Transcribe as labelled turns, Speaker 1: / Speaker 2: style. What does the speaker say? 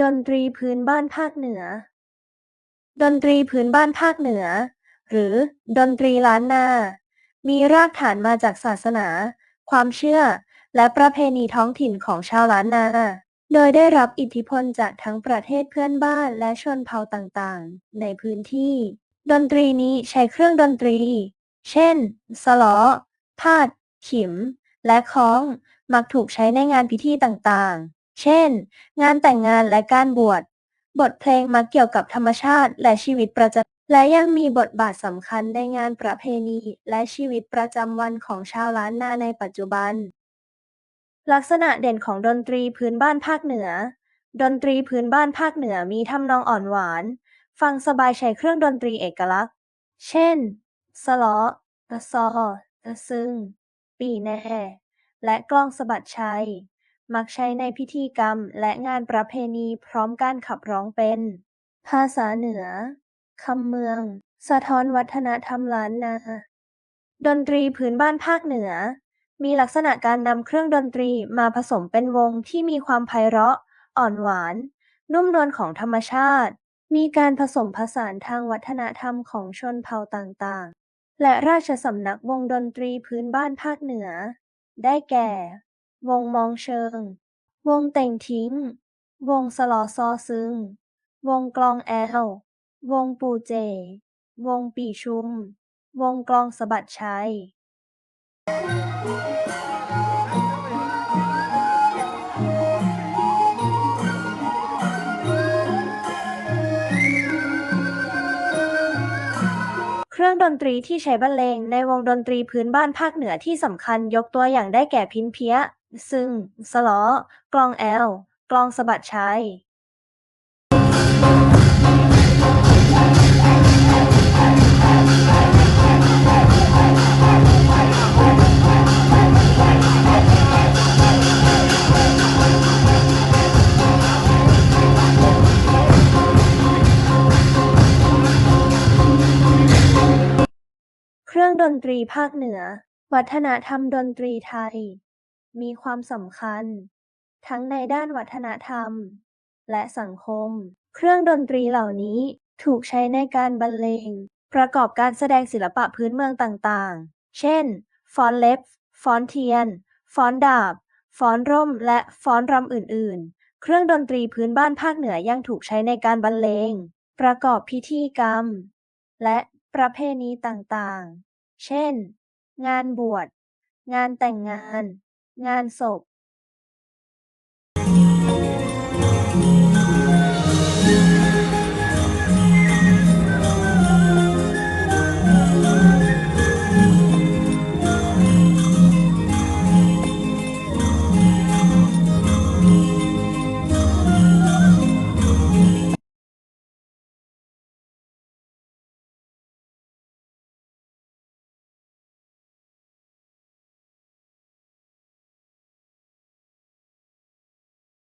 Speaker 1: ดนตรีพื้นบ้านภาคเหนือ ดนตรีพื้นบ้านภาคเหนือ หรือ ดนตรีล้านนา มีรากฐานมาจากศาสนา ความเชื่อ และประเพณีท้องถิ่นของชาวล้านนา โดยได้รับอิทธิพลจากทั้งประเทศเพื่อนบ้านและชนเผ่าต่างๆ ในพื้นที่ ดนตรีนี้ใช้เครื่องดนตรี เช่น สลอพาด ขิม และค้อง มักถูกใช้ในงานพิธีต่างๆ เช่น งานแต่งงานและการบวช บทเพลงมักเกี่ยวกับธรรมชาติและชีวิตประจำและยังมีบทบาทสำคัญในงานประเพณี และชีวิตประจำวันของชาวล้านนาในปัจจุบัน ลักษณะเด่นของดนตรีพื้นบ้านภาคเหนือ ดนตรีพื้นบ้านภาคเหนือมีทำนองอ่อนหวาน ฟังสบายใช้เครื่องดนตรีเอกลักษณ์ เช่น สลอตะซอตะซึง ปีแน่ และกลองสะบัดชัย มักใช้ในพิธีกรรมและงานประเพณีพร้อมการขับร้องเป็น ภาษาเหนือคำเมือง สะท้อนวัฒนธรรมล้านนา ดนตรีพื้นบ้านภาคเหนือ มีลักษณะการนำเครื่องดนตรีมาผสมเป็นวงที่มีความไพเราะ อ่อนหวาน นุ่มนวลของธรรมชาติ มีการผสมผสานทางวัฒนธรรมของชนเผ่าต่างๆ และราชสำนักวงดนตรีพื้นบ้านภาคเหนือ ได้แก่ วงมองเชิง วงเต่งทิ้ง วงสลอซอซึง วงกลองแอล วงปูเจ วงปีชุม วงกลองสะบัดชัยเครื่องดนตรีที่ใช้บรรเลงในวงดนตรีพื้นบ้านภาคเหนือที่สำคัญยกตัวอย่างได้แก่พินเพี้ย ซึ่ง สลอกลองแอล กลองสะบัดชัยเครื่องดนตรีภาคเหนือ วัฒนธรรมดนตรีไทย มีความสำคัญ ทั้งในด้านวัฒนธรรม และสังคม เครื่องดนตรีเหล่านี้ถูกใช้ในการบรรเลง ประกอบการแสดงศิลปะพื้นเมืองต่างๆ เช่น ฟ้อนเล็บ ฟ้อนเทียน ฟ้อนดาบ ฟ้อนร่ม และฟ้อนรำอื่นๆ เครื่องดนตรีพื้นบ้านภาคเหนือยังถูกใช้ในการบรรเลง ประกอบพิธีกรรม และประเพณีต่างๆ เช่น งานบวช งานแต่งงาน งานศพ